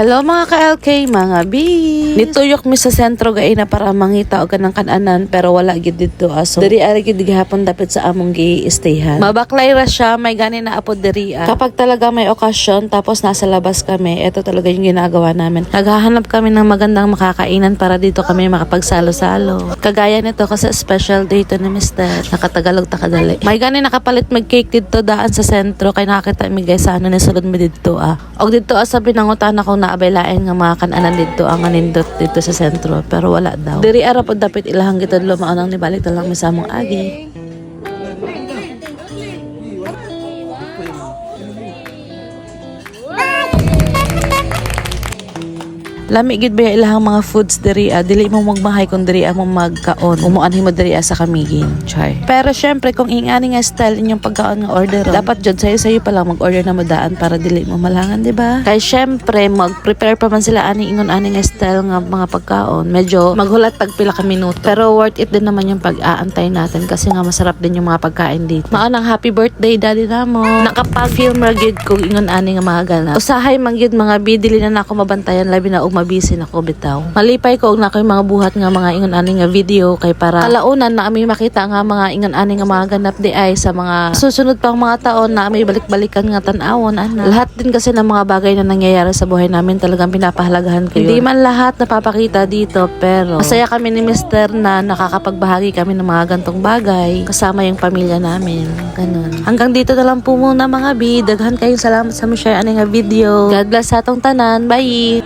Hello mga ka-LK, mga B. Nituyok mi sa sentro gay na para mangita og kanang kananan pero wala gid dito aso. Diri ari gid gihapon dapit sa among gi-stayhan. Mabaklay ra siya, may gani na apod diri. ah. Kapag talaga may okasyon tapos nasa labas kami, ito talaga yung ginagawa namin. Naghahanap kami ng magandang makakainan para dito kami makapagsalo-salo. Kagaya nito kasi special day to ni Mr. Nakatagalog ta kadali. May gani nakapalit mag-cake dito daan sa sentro kay nakakita mi guys sa ano ni sulod mi dito ah. Og dito ah, sabi nangutan ako na abelain nga mga kananan dito ang anindot dito sa sentro pero wala daw. Diri ara pod dapit ilahang gitod lumaan ang nibalik ta lang mi sa among agi. Lami gid ba ilahang mga foods diri ah. dili mo magmahay kung diri mo magkaon. Umuan himo diri ah sa kamigin. Char pero syempre kung ingani nga style inyong pagkaon nga order dapat jud sayo sayo pa lang mag-order na madaan para dili mo malangan di ba? Kay syempre mag-prepare pa man sila ani ingon ani nga style nga mga pagkaon. Medyo maghulat pag pila ka minuto. Pero worth it din naman yung pag-aantay natin kasi nga masarap din yung mga pagkain dito. Mao nang happy birthday daddy namo nakapag-film ra gyud kung ingon ani nga mga ganap usahay man gyud mga bidili na na ako mabantayan. Labi na og mabisi na ko bitaw. Malipay ko og na ko'y mga buhat nga mga ingon ani nga video kay para kalaunan na ami makita nga mga ingon ani nga mga ganap di ay sa mga susunod pang mga taon na ami balik-balikan nga tan-awon ana. Lahat din kasi ng mga bagay na nangyayari sa buhay namin talagang pinapahalagahan ko hindi man lahat napapakita dito pero masaya kami ni Mr. na nakakapagbahagi kami ng mga gantong bagay kasama yung pamilya namin. Ganun. Hanggang dito na lang po muna mga bi daghan kayong salamat sa mo share ani nga video. God bless sa atong tanan. Bye